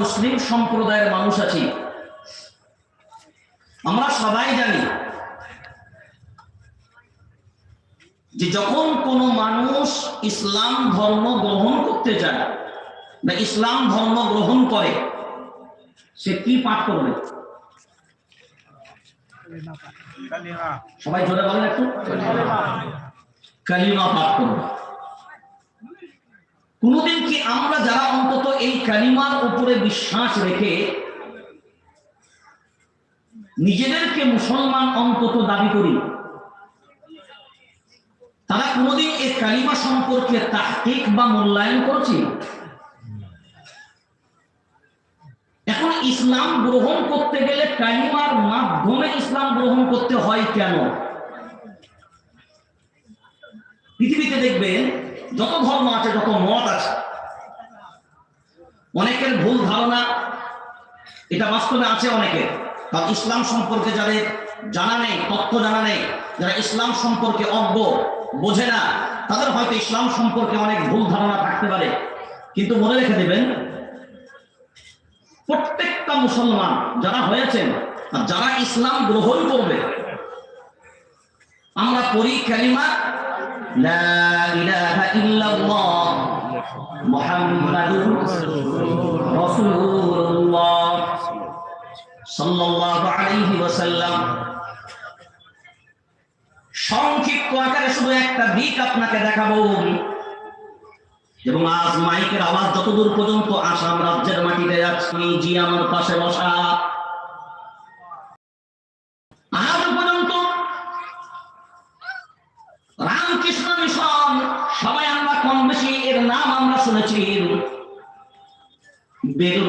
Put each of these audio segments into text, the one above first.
মুসলিম সম্প্রদায়ের মানুষ আছি। আমরা সবাই জানি যে যখন কোনো মানুষ ইসলাম ধর্ম গ্রহণ করতে চায় বা ইসলাম ধর্ম গ্রহণ করে সে কি পাঠ করবে? সবাই জোরে বলেন একটু। কালিমা পাঠ করবে। কোনদিন কি আমরা যারা অন্তত এই কালিমার উপরে বিশ্বাস রেখে নিজেদেরকে মুসলমান অন্তত দাবি করি? তারা কোনদিন এই কালিমা সম্পর্কে তাহকিক বা মূল্যায়ন করেছি? এখন ইসলাম গ্রহণ করতে গেলে কালিমার মাধ্যমে ইসলাম গ্রহণ করতে হয় কেন? পৃথিবীতে দেখবেন যত ধর্ম আছে, যত মত আছে, অনেকের ভুল ধারণা এটা বাস্তবে আছে অনেকের। কারণ ইসলাম সম্পর্কে যাদের জানা নেই, তথ্য জানা নেই, যারা ইসলাম সম্পর্কে অজ্ঞ, বোঝে না, তাদের হয়তো ইসলাম সম্পর্কে অনেক ভুল ধারণা থাকতে পারে। কিন্তু মনে রেখে দেবেন, প্রত্যেকটা মুসলমান যারা হয়েছেন আর যারা ইসলাম গ্রহণ করবে, আমরা পড়ি কালিমা লা ইলাহা ইল্লাল্লাহ মুহাম্মাদুর রাসূলুল্লাহ সাল্লাল্লাহু আলাইহি ওয়াসাল্লাম। সংক্ষিপ্ত আকারে শুধু একটা দিক আপনাকে দেখাবো। এবং আজ মাইকের আওয়াজ যতদূর পর্যন্ত আসাম রাজ্যের মাটিতে যাচ্ছে জি আমার পাশে বসা। আজ আমরা শুনেছি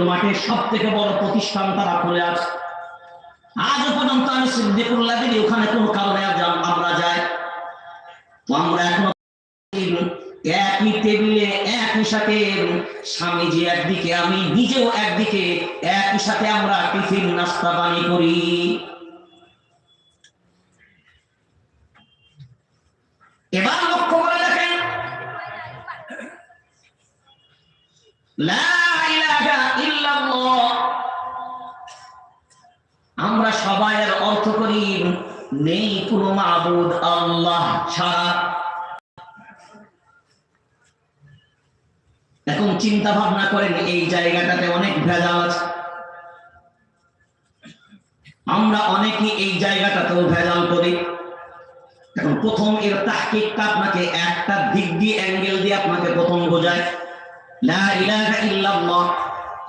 মাঠে সব থেকে বড় প্রতিষ্ঠান তারা খুলে আছে। আজ পর্যন্ত আমি ওখানে কোনো কারণে আমরা যাই। তো আমরা এখনও একই টেবিলে, একই সাথে স্বামীজি একদিকে, আমি নিজেও একদিকে, একই সাথে আমরা টিফিন, নাস্তা, পানি করি। এবার আমরা সবাই এর অর্থ করি, নেই কোনো মাবুদ আল্লাহ ছাড়া। এখন চিন্তা ভাবনা করেন, এই জায়গাটাতে অনেক ভেজাল আছে। আমরা অনেকেই এই জায়গাটাতেও ভেজাল করি। এখন প্রথম এর তাহকিকটা আপনাকে একটা দিক দিয়ে, অ্যাঙ্গেল দিয়ে আপনাকে প্রথম বোঝায়। লা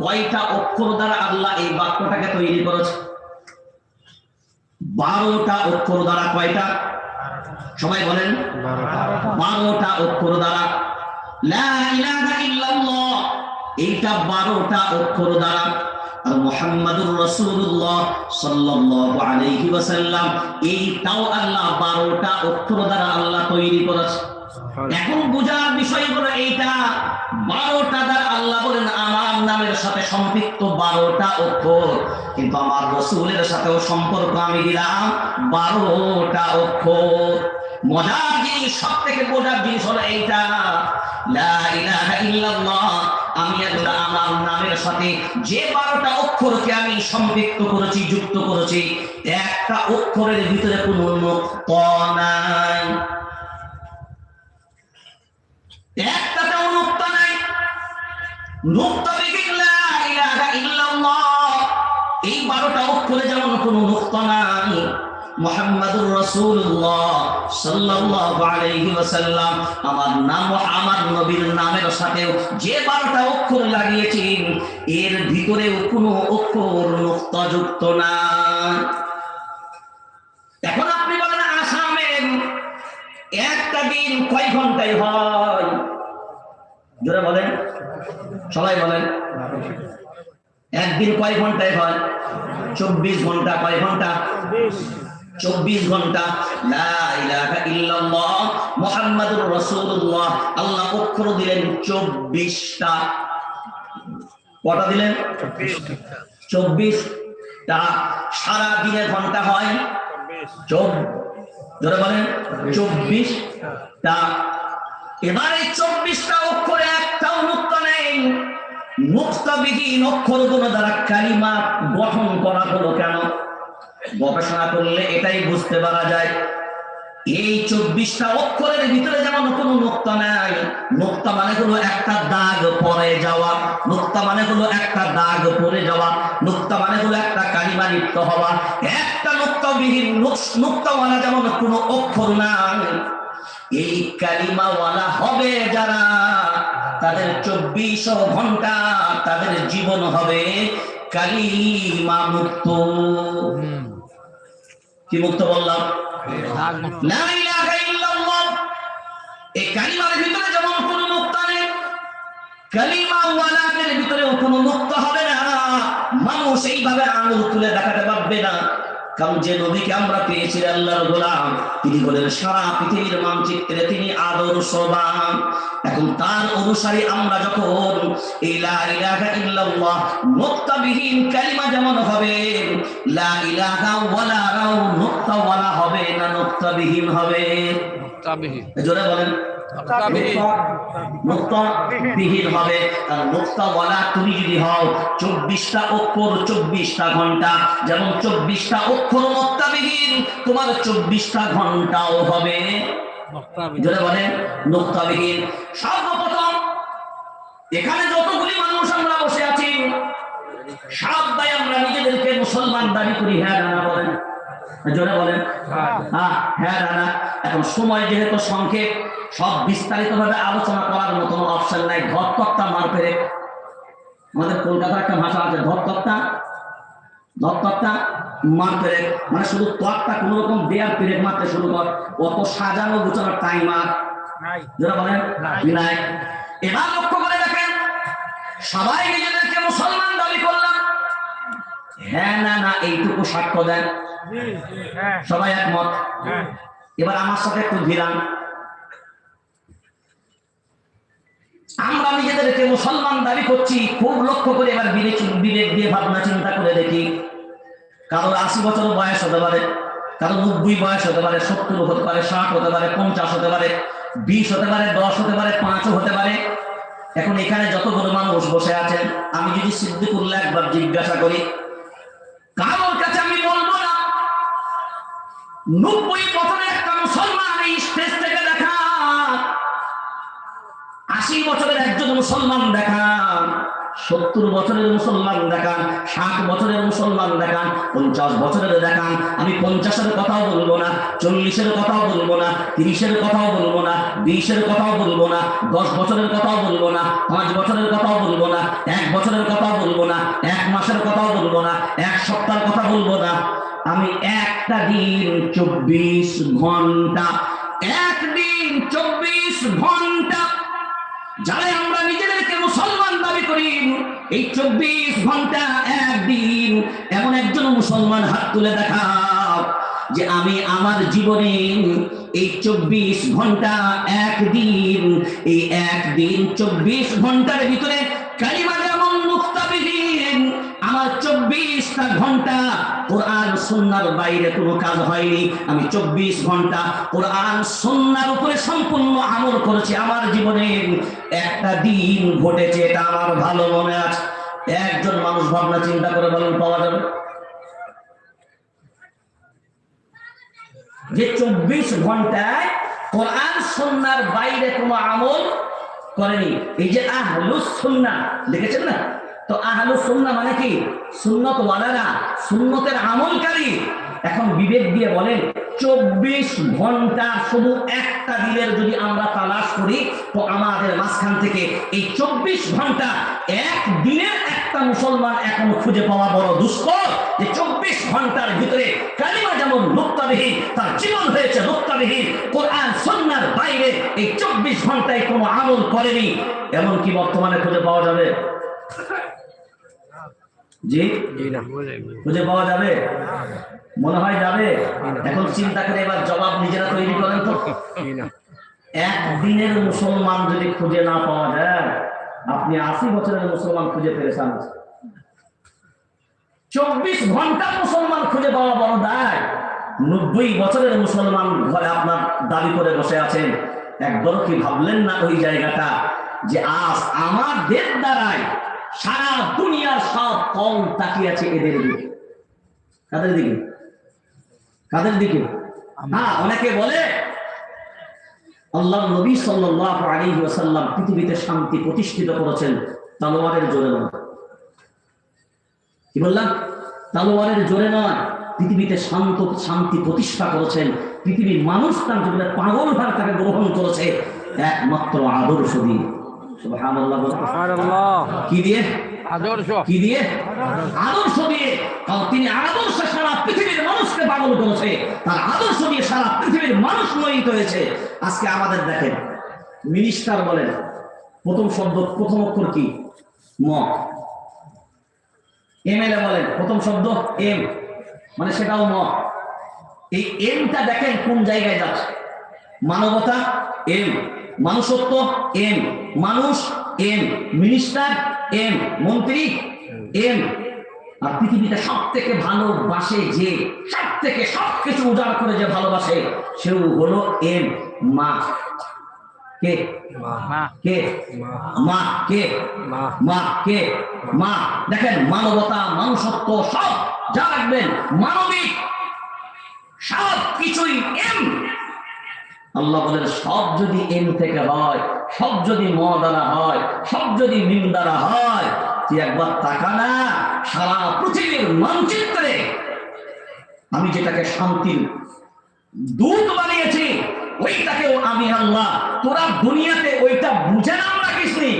কয়টা অক্ষর দ্বারা আল্লাহ এই বাক্যটাকে তৈরি করেছে? বারোটা অক্ষর দ্বারা কয়টা? সবাই বলেন। বারোটা অক্ষর দ্বারা। লা এইটা বারোটা অক্ষর দ্বারা। আর এইটাও আল্লাহ বারোটা অক্ষর দ্বারা আল্লাহ তৈরি করেছে। এখন বোঝার বিষয় হলো এইটা, বারোটা দ্বারা আল্লাহ বলেন, আমার নামের সাথে সম্পৃক্ত বারোটা অক্ষর। কিন্তু আমার রসুলের সাথেও সম্পর্ক আমি দিলাম বারোটা অক্ষর। মজার জিনিস সব থেকে বোঝার জিনিস হলো এইটা, লা ইলাহা ইল্লাল্লাহ। আমি একদা আমার নামের সাথে যে বারোটা অক্ষরকে আমি সম্পৃক্ত করেছি, যুক্ত করেছি, একটা অক্ষরের ভিতরে কোনো নক্ত নাই। একটাতেও নুক্তা নাই। নুক্তা বিহীন লা ইলাহা এই বারোটা অক্ষরে যেমন কোনো নুক্তা নাই। মুহাম্মাদুর রাসূলুল্লাহ সাল্লাল্লাহু আলাইহি ওয়াসাল্লাম আমার নাম আমার নবীর নামের সাথেও যে বারোটা অক্ষর লাগিয়েছেন, এর ভিতরেও কোনো অক্ষর নুক্তাযুক্ত না এখন আপনি বলেন আসামের একটা দিন কয় ঘন্টায় হয়? জোরে বলেন। সবাই বলেন। একদিন কয় ঘন্টায় হয়? চব্বিশ ঘণ্টা কয় ঘণ্টা? চব্বিশ ঘণ্টা। মুহাম্মাদুর আল্লাহ অক্ষর দিলেন চব্বিশটা। কটা দিলেন? চব্বিশটা। সারা দিনে ঘণ্টা হয়? চব ধরে বলেন। চব্বিশটা। এবারে চব্বিশটা অক্ষরে একটাও মুক্ত নেই। মুক্তাবিহীন অক্ষরগুলো দ্বারা কালিমা গঠন করা হলো কেন? গবেষণা করলে এটাই বুঝতে পারা যায়। এই চব্বিশটা অক্ষরের ভিতরে যেমন কোনো নোক্তা নাই নোক্তা মানে হলো একটা দাগ পরে যাওয়া নোক্তা মানে হলো একটা দাগ পরে যাওয়া নোক্তা মানে হলো একটা কালিমা লিপ্ত হওয়া। একটা নোক্তাবিহীন নোক্তাওয়ালা যেমন কোনো অক্ষর নাই এই কালিমাওয়ালা হবে যারা, তাদের চব্বিশ ঘণ্টা তাদের জীবন হবে কালিমা মুক্ত। কি মুক্ত বললাম? এই ভিতরে কোনো মুক্ত হবে না। মানুষ এইভাবে আঙুল তুলে দেখাতে পারবে না। কারণ যে নবীকে আমরা পেয়েছি আল্লাহর গোলাম তিনি বলেন সারা পৃথিবীর মানচিত্রে তিনি আদর্শবান এখন তার অনুসারী আমরা যখন এই লা ইলাহা ইল্লাল্লাহ মুক্তাবিহীন কালিমা যেমন হবে লা ইলাহা ওয়ালা রাও মুক্তাওয়ালা হবে না মুক্তাবিহীন হবে? মুক্তাবিহীন। জোরে বলেন। মুক্তাবিহীন হবে আর মুক্তাওয়ালা তুমি যদি হও চব্বিশটা অক্ষর চব্বিশটা ঘণ্টা। যেমন চব্বিশটা অক্ষর মুক্তাবিহীন তোমার চব্বিশটা ঘন্টাও হবে। মুক্তাবিহীন। জোরে বলেন মুক্তাবিহীন। সর্বপ্রথম এখানে যতগুলি মানুষ আমরা বসে আছি সবাই আমরা নিজেদেরকে মুসলমান দাবি করি। হ্যাঁ বলেন। জোরে বলেন। হ্যাঁ। হ্যাঁ রানা এখন সময় যেহেতু সংক্ষেপ সব বিস্তারিত ভাবে আলোচনা করার মতো অপশন নাই। ধরতক্তা মার পেরে। আমাদের কলকাতার একটা ভাষা আছে ধরতক্তা ধরতক্তা মার পেরে। মানে শুধু তক্তা কোন রকম দেয়ার পেরেক মারতে শুরু কর। অত সাজানো গুছানোর টাইম আর যারা বলেন। নাই। এবার লক্ষ্য করে দেখেন সবাই নিজেদেরকে মুসলমান দাবি করলাম। হ্যাঁ না না এইটুকু সাক্ষ্য দেন। সবাই একমত? এবার আমার সাথে একটু ধীরান আমরা নিজেদেরকে মুসলমান দাবি করছি খুব লক্ষ্য করে এবার বিবেক বিবেক দিয়ে ভাবনা চিন্তা করে দেখি। কারোর আশি বছর বয়স হতে পারে কারও নব্বই বয়স হতে পারে সত্তর হতে পারে ষাট হতে পারে পঞ্চাশ হতে পারে বিশ হতে পারে দশ হতে পারে পাঁচও হতে পারে। এখন এখানে যতগুলো মানুষ বসে আছেন আমি যদি সিদ্দিকুল্লাহ একবার জিজ্ঞাসা করি কারোর কাছে আমি বলব না নব্বই বছরের একটা মুসলমান এই স্টেজ থেকে দেখা। আশি বছরের একজন মুসলমান দেখান সত্তর বছরের মুসলমান দেখান ষাট বছরের মুসলমান দেখান পঞ্চাশ বছরের দেখান আমি পঞ্চাশের কথাও বলব না, চল্লিশের কথাও বলব না, তিরিশের কথাও বলব না, বিশের কথাও বলব না, দশ বছরের কথাও বলব না, পাঁচ বছরের কথাও বলব না, এক বছরের কথাও বলব না, এক মাসের কথাও বলব না, এক সপ্তাহের কথা বলব না। আমি একটা দিন চব্বিশ ঘণ্টা, একদিন চব্বিশ ঘণ্টা। যারা আমরা নিজেদেরকে মুসলমান দাবি করি, এই চব্বিশ ঘণ্টা একদিন এমন একজন মুসলমান হাত তুলে দেখাও যে আমি আমার জীবনে এই চব্বিশ ঘণ্টা একদিন, এই একদিন চব্বিশ ঘণ্টার ভিতরে চব্বিশটা ঘণ্টা কোরআন সন্ন্যার বাইরে কোনো কাজ হয়নি। আমি চব্বিশ ঘণ্টা কোরআন সন্ন্যার উপরে সম্পূর্ণ আমল করেছি আমার জীবনে। একটা দিন ঘটেছে, এটা আমার ভালো মনে আছে। একজন মানুষ ভাবনা চিন্তা করে বলেন, পাওয়া যাবে? যে চব্বিশ ঘন্টায় কোরআন সন্ন্যার বাইরে কোনো আমল করেনি। এই যে আহলুস সুন্নাহ দেখেছেন না? তো আহলুস সুন্নাহ মানে কি? সুন্নত ওয়ালারা সুন্নতের আমলকারী। এখন বিবেক দিয়ে বলেন, চব্বিশ ঘণ্টা শুধু একটা দিনের যদি আমরা তালাশ করি, তো আমাদের মাঝখান থেকে এই চব্বিশ ঘণ্টা এক দিনের একটা মুসলমান এখন খুঁজে পাওয়া বড় দুষ্কর যে চব্বিশ ঘণ্টার ভিতরে কালিমা যেমন লুপ্তাবিহীন, তার জীবন হয়েছে লুপ্তাবিহীন, কোরআন সন্ন্যার বাইরে এই চব্বিশ ঘন্টায় কোনো আমল করেনি এমন কি বর্তমানে খুঁজে পাওয়া যাবে। জি? খুঁজে পাওয়া যাবে? মনে হয় যাবে? এখন চিন্তা করে এবার জবাব নিজেরা তৈরি করেন তো। একদিনের মুসলমান যদি খুঁজে না পাওয়া যায় আপনি আশি বছরের মুসলমান খুঁজে পেরেছেন। চব্বিশ ঘণ্টা মুসলমান খুঁজে পাওয়া বড় দায়। নব্বই বছরের মুসলমান ঘরে আপনার দাবি করে বসে আছেন। একবারও কি ভাবলেন না ওই জায়গাটা যে আজ আমাদের দ্বারাই সারা দুনিয়ার সব কম তাকিয়ে আছে এদের দিকে। কাদের দিকে? কাদের দিকে? হ্যাঁ অনেকে বলে আল্লাহ নবী সাল্লাল্লাহু আলাইহি ওয়াসাল্লাম পৃথিবীতে শান্তি প্রতিষ্ঠিত করেছেন তলোয়ারের জোরে নয়। কি বললাম? তলোয়ারের জোরে নয় পৃথিবীতে শান্ত শান্তি প্রতিষ্ঠা করেছেন পৃথিবীর মানুষ তার পাগল ভার তাকে গ্রহণ করেছে একমাত্র আদর্শ দিয়ে। কি দিয়ে? আদর্শ। কি দিয়ে? আদর্শ দিয়ে। কারণ তিনি আদর্শ সারা পৃথিবীর মানুষকে পাগল করেছে। তার আদর্শ দিয়ে সারা পৃথিবীর মানুষ মোহিত হয়েছে। আজকে আমাদের দেখেন মিনিস্টার বলেন প্রথম শব্দ প্রথম অক্ষর কি? ম। এমএলএ বলেন প্রথম শব্দ এম মানে সেটাও ম। এই এমটা দেখেন কোন জায়গায় যাচ্ছে? মানবতা এম মানুষত্ব এম মানুষ এম মিনিস্টার এম মন্ত্রী এম। আর পৃথিবীতে সব থেকে ভালোবাসে যে সব থেকে সব কিছু উজাড় করে যে ভালোবাসে সেও হলো এম মা। কে? মা। কে? মা। কে? মা। মা। কে? মা। দেখেন মানবতা মানুষত্ব সব যা রাখবেন মানবিক সব কিছুই এম। আল্লাহ বলেন, সব যদি এম থেকে হয়, সব যদি ম দ্বারা হয়, সব যদি মিম দ্বারা হয়, তুই একবার তাকা না, সারা পৃথিবীর মানচিত্রে। আমি যেটাকে শান্তির দূত বানিয়েছি, ওইটাকেও আমি আল্লাহ, তোরা দুনিয়াতে ওইটা বুঝে নাম রাখিসনি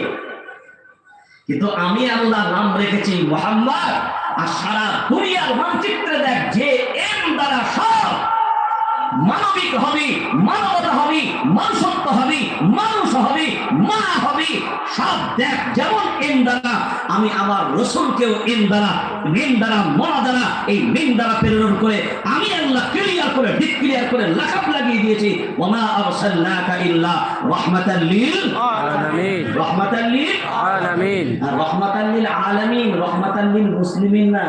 কিন্তু আমি আল্লাহ নাম রেখেছি মোহাম্মদ, আর সারা দুনিয়ার মানচিত্রে দেখ, যে এম দ্বারা সব মানবিক হবি মানবতা হবি মানুষত্ব হবি মানুষ হবি মা হবি সব দেখ যেমন এম দ্বারা আমি আমার রসুলকেও এম দ্বারা মেন দ্বারা মনা দ্বারা এই মেন দ্বারা প্রেরণ করে আমি আল্লাহ ক্লিয়ার করে ডিপ ক্লিয়ার করে লাকাব লাগিয়ে দিয়েছি। ওমা আরসালনাকা ইল্লা রাহমাতাল লিল আলামিন। রাহমাতাল লিল আলামিন। রহমাতাল লিল আলামিন রহমাতাল লিল মুসলিমিন না।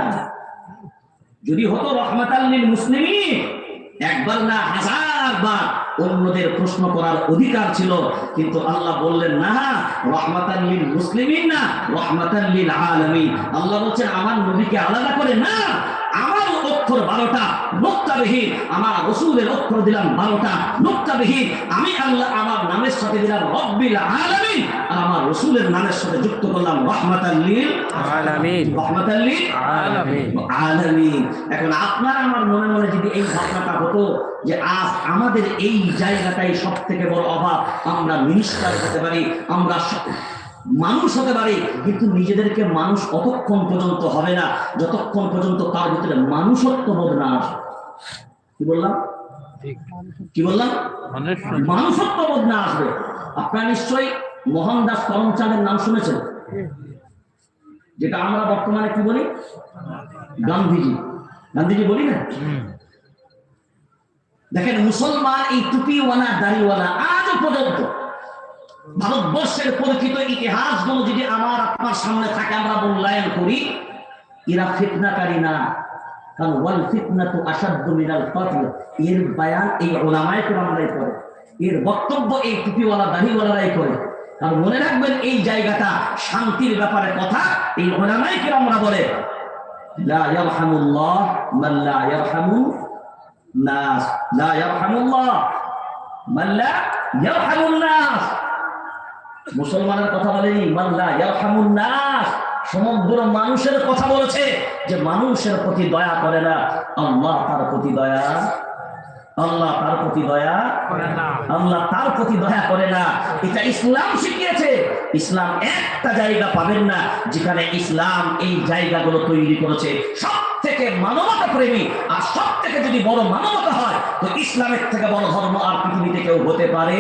যদি হতো রহমাতাল লিল মুসলিমিন একবার না হাজার বার অন্যদের প্রশ্ন করার অধিকার ছিল, কিন্তু আল্লাহ বললেন, না রহমাতাল লিল মুসলিমিন না রহমাতাল লিল আল্লাহ বলছেন, আমার নবীকে আলাদা করে না। অক্ষর বারোটা নোক্তাবিহীন আমার রসুলের অক্ষর দিলাম বারোটা নোক্তাবিহীন আমি আল্লাহ আমার নামের সাথে দিলাম রব্বিল আলামিন আর আমার রসুলের নামের সাথে যুক্ত করলাম রহমাতাল লিল আলামিন। রহমাতাল লিল আলামিন। আলামিন। এখন আপনার আমার মনে মনে যদি এই ভাবনাটা হতো যে আজ আমাদের এই জায়গাটাই সব থেকে বড় অভাব আমরা মিনিস্টার হতে পারি আমরা মানুষ হতে পারে কিন্তু নিজেদেরকে মানুষ অতক্ষণ পর্যন্ত হবে না যতক্ষণ পর্যন্ত তার ভিতরে মানুষত্ব বোধ না আসে। কি বললাম? কি বললাম? মানুষ মানুষত্ব বোধ না আসবে। আপনারা নিশ্চয়ই মোহনদাস করমচাঁদের নাম শুনেছেন? যেটা আমরা বর্তমানে কি বলি? গান্ধীজি। গান্ধীজি বলি না? দেখেন মুসলমান এই টুপিওয়ালা দাড়িওয়ালা আজও পর্যন্ত ভারতবর্ষের পরিচিত ইতিহাসগুলো যদি আমার আপনার সামনে থাকে, আমরা মূল্যায়ন করি এরা ফিতনাকারী না। কারণ ওয়াল ফিতনা তো এর বায়ান এই কোরআনরাই করে। এর বক্তব্য এই টুপিওয়ালা করে। কারণ মনে রাখবেন, এই জায়গাটা শান্তির ব্যাপারে কথা, এই ওলামায় আমরা বলে, লা লা নাস। মুসলমানের কথা বলেনি নাস। সমগ্র মানুষের কথা বলেছে যে মানুষের প্রতি দয়া করে না। আল্লাহ তার প্রতি দয়া। আল্লাহ তার প্রতি দয়া। করে না। আল্লাহ তার প্রতি দয়া করে না। এটা ইসলাম শিখিয়েছে। ইসলাম একটা জায়গা পাবেন না যেখানে ইসলাম এই জায়গাগুলো তৈরি করেছে। সব থেকে মানবতা প্রেমী আর সব থেকে যদি বড় মানবতা হয় তো ইসলামের থেকে বড় ধর্ম আর পৃথিবীতে কেউ হতে পারে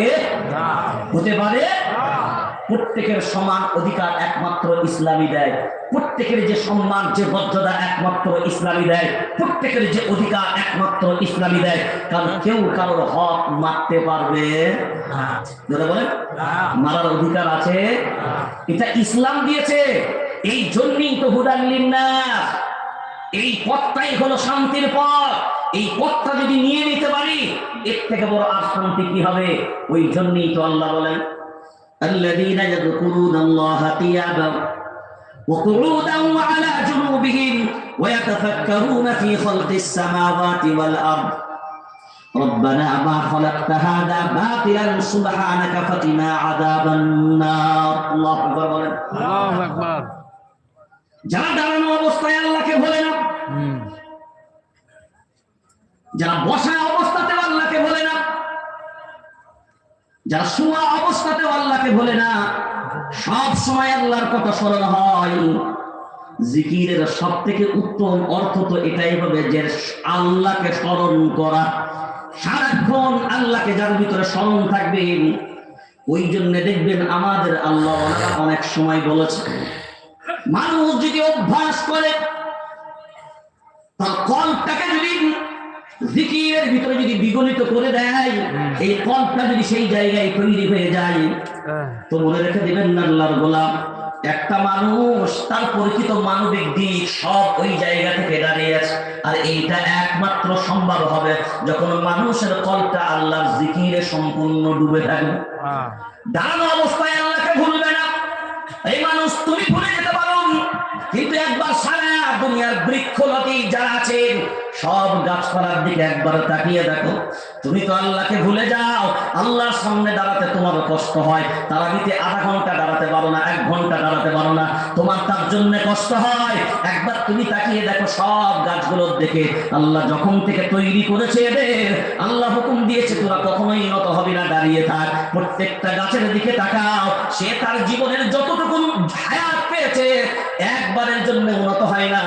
না। হতে পারে প্রত্যেকের সমান অধিকার একমাত্র ইসলামী দেয়। প্রত্যেকের যে সম্মান যে মর্যাদা একমাত্র ইসলামী দেয়। প্রত্যেকের যে অধিকার একমাত্র ইসলামী দেয়। কারণ কেউ কারোর হক মারতে পারবে বলেন। মারার অধিকার আছে? এটা ইসলাম দিয়েছে। এই জন্যই তো হুদাল্লিন না এই পথটাই হলো শান্তির পথ এই পথটা যদি নিয়ে নিতে পারি এর থেকে বড় আর শান্তি কি হবে ওই জন্যই তো আল্লাহ বলেন الذين يذكرون الله قياما وقعودا وعلى جنوبهم ويتفكرون في خلق السماوات والأرض ربنا ما خلقت هذا باطلا سبحانك فقنا عذاب النار الله أكبر বলেন। আল্লাহু আকবার যারা যারা বসা অবস্থাতেও আল্লাহকে বলে না, যারা শোয়া অবস্থাতেও আল্লাহকে বলে না, সব সময় আল্লাহর কথা স্মরণ হয়। জিকিরের সব থেকে উত্তম অর্থ তো এটাই হবে যে আল্লাহকে স্মরণ করা। সারাক্ষণ আল্লাহকে যার ভিতরে স্মরণ থাকবেন ওই জন্য দেখবেন আমাদের আল্লাহ অনেক সময় বলেছে, মানুষ যদি অভ্যাস করে, তার কলটাকে যদি জিকিরের ভিতরে যদি বিগলিত করে দেয় এই কলটা যদি সেই জায়গায় তৈরি হয়ে যায় তো মনে রেখে দিবেন না আল্লাহর গোলাম একটা মানুষ তার পরিচিত মানবিক দিক সব ওই জায়গা থেকে দাঁড়িয়ে আছে। আর এইটা একমাত্র সম্ভব হবে যখন মানুষের কলটা আল্লাহর জিকিরে সম্পূর্ণ ডুবে থাকবে। হ্যাঁ। দাঁড়ানো অবস্থায় আল্লাহকে ভুলবে না। এই মানুষ তুমি কিন্তু একবার সারা দুনিয়ার বৃক্ষলতি যারা আছেন, সব গাছপালার দিকে একবার তাকিয়ে দেখো। তুমি তো আল্লাহকে ভুলে যাও, আল্লাহর সামনে দাঁড়াতে তোমার কষ্ট হয় তারা দিতে আধা ঘণ্টা দাঁড়াতে পারো না এক ঘণ্টা দাঁড়াতে পারো না তোমার তার জন্য কষ্ট হয়। একবার তুমি তাকিয়ে দেখো সব গাছগুলোর দিকে আল্লাহ যখন থেকে তৈরি করেছে এদের, আল্লাহ হুকুম দিয়েছে, তোরা কখনোই নত হবি না, দাঁড়িয়ে থাক। প্রত্যেকটা গাছের দিকে তাকাও। সে তার জীবনের যতটুকু হায়াত পেয়েছে, একবারের জন্য উন্নত হয় না।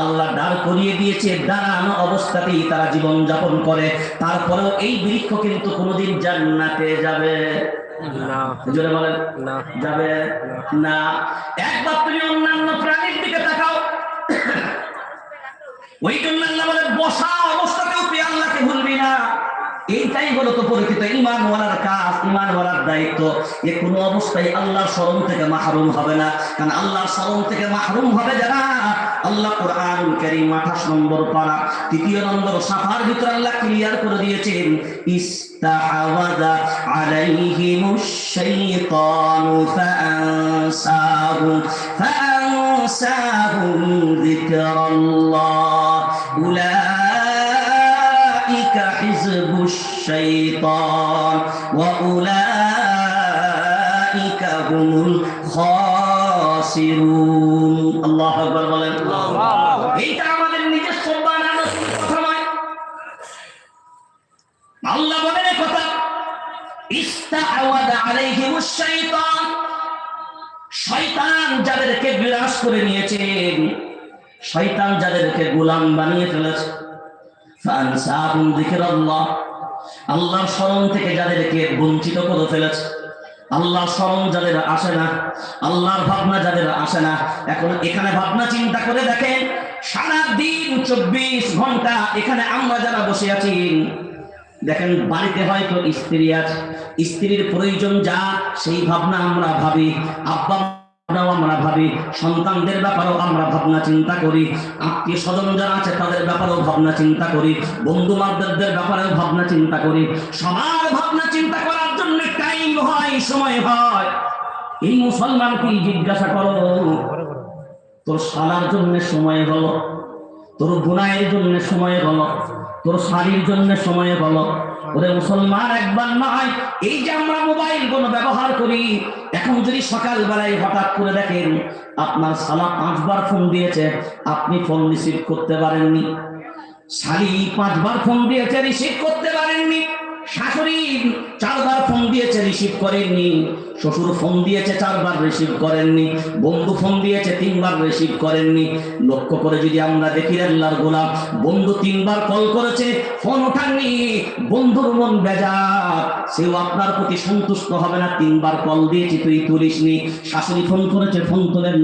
আল্লাহ দাঁড় করিয়ে দিয়েছে, দাঁড়ানো অবস্থাতেই তারা জীবন যাপন করে। তারপরেও এই বৃক্ষ কিন্তু কোনোদিন জান্নাতে যাবে। না। জোরে বলেন। না। যাবে। না। একবার তুমি অন্যান্য প্রাণীর দিকে তাকাও। ওই জন্য আল্লাহ বলে বসা অবস্থাতেও তুই আল্লাহকে ভুলবি না। এইটাই হলো তো পরিচিত ইমান ওয়ালার কাজ ইমান ওয়ালার দায়িত্ব। এ কোনো অবস্থায় আল্লাহর স্মরণ থেকে মাহরুম হবে না। কারণ আল্লাহর স্মরণ থেকে মাহরুম হবে যারা আল্লাহ কোরআন কারীম 28 নম্বর পারা তৃতীয় নম্বর সাফার ভিতরে আল্লাহ ক্লিয়ার করে দিয়েছেন, ইস্তাহাওয়াদা আলাইহিমুশ শাইতানু ফাআনসাহুম ফাআনসাহুম যিকরাল্লাহ, উলাইকা হিজবুশ শাইতান, ওয়া উলাইকা হুমুল খাসিরুন আল্লাহু আকবার বলেন আমাদের নিজস্ব কথা নয়। আল্লাহ বলেন কথা। ইস্তাআওয়াদা আলাইহিমুশ শাইতান। শয়তান যাদেরকে বিরাজ করে নিয়েছেন শয়তান যাদেরকে গোলাম বানিয়ে ফেলেছে। আল্লাহর স্মরণ থেকে যাদেরকে বঞ্চিত করে ফেলেছে। আল্লাহর স্মরণ যাদের আসে না, আল্লাহর ভাবনা যাদের আসে না, এখন এখানে ভাবনা চিন্তা করে দেখেন সারা দিন চব্বিশ ঘণ্টা এখানে আমরা যারা বসে আছি, দেখেন বাড়িতে হয়তো স্ত্রী আছে, স্ত্রীর প্রয়োজন যা, সেই ভাবনা আমরা ভাবি, আব্বা আমরা ভাবি, সন্তানদের ব্যাপারেও আমরা ভাবনা চিন্তা করি, আত্মীয় স্বজন যারা আছে তাদের ব্যাপারেও ভাবনা চিন্তা করি, বন্ধু বান্ধবদের ব্যাপারেও ভাবনা চিন্তা করি, সবার ভাবনা চিন্তা করার টাইম হয়, সময় হয়। এই মুসলমানকে জিজ্ঞাসা করো? তোর সালার জন্য সময় হলো তোর গুনায়ের জন্য সময় হলো তোর শাড়ির জন্য সময় হলো ওরে মুসলমান, একবার নয় এই যে আমরা মোবাইলগুলো ব্যবহার করি, এখন যদি সকাল বেলায় হঠাৎ করে দেখেন আপনার সালা পাঁচবার ফোন দিয়েছে, আপনি ফোন রিসিভ করতে পারেননি। শালি পাঁচবার ফোন দিয়েছে রিসিভ করতে পারেননি। শাশুড়ি চারবার ফোন দিয়েছে রিসিভ করেননি। শ্বশুর ফোন দিয়েছে, চারবার রিসিভ করেননি। বন্ধু ফোন দিয়েছে, তিনবার রিসিভ করেননি। লক্ষ্য করে যদি আমরা দেখি আল্লাহর গোলাম, বন্ধু তিনবার কল করেছে ফোন ওঠাননি। বন্ধুর মন বেজার। সেও আপনার প্রতি সন্তুষ্ট হবে না, তিনবার কল দিয়েছি, তুই তুলিসনি। শাশুড়ি ফোন করেছে ফোন তোলেন